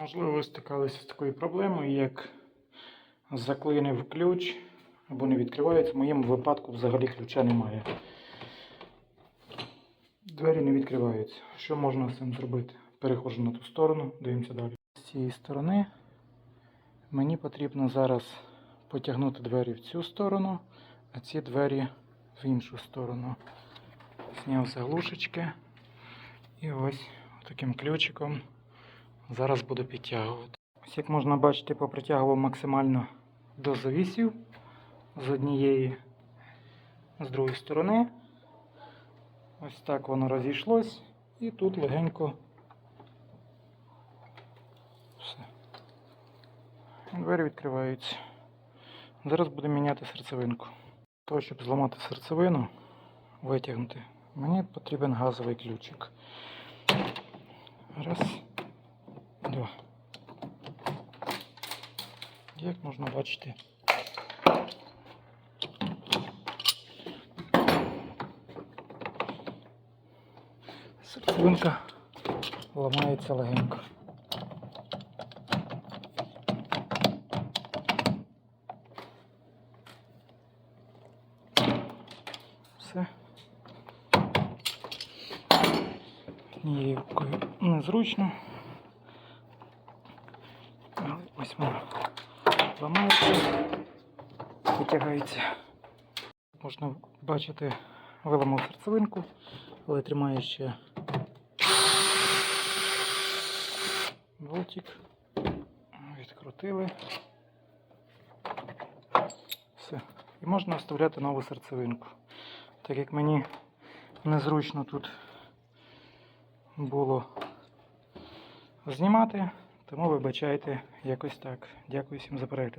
Можливо, ви стикалися з такою проблемою, як заклинив ключ або не відкривається. В моєму випадку взагалі ключа немає. Двері не відкриваються. Що можна з цим зробити? Переходжу на ту сторону, дивимося далі. З цієї сторони мені потрібно зараз потягнути двері в цю сторону, а ці двері в іншу сторону. Зняв заглушечки і ось таким ключиком зараз буду підтягувати. Ось як можна бачити, попритягував максимально до завісів з однієї, з другої сторони. Ось так воно розійшлось і тут легенько все. Двері відкриваються. Зараз будемо міняти серцевинку. Для того, щоб зламати серцевину, витягнути, мені потрібен газовий ключик. Раз, Як можна бачити, серцевинка ламається легенько. Все. Однією незручно. Але ось воно ламається, витягається. Можна бачити, виламав серцевинку, але тримає ще болтик. Відкрутили. Все. І можна вставляти нову серцевинку. Так як мені незручно тут було знімати, тому вибачайте якось так. Дякую всім за перегляд.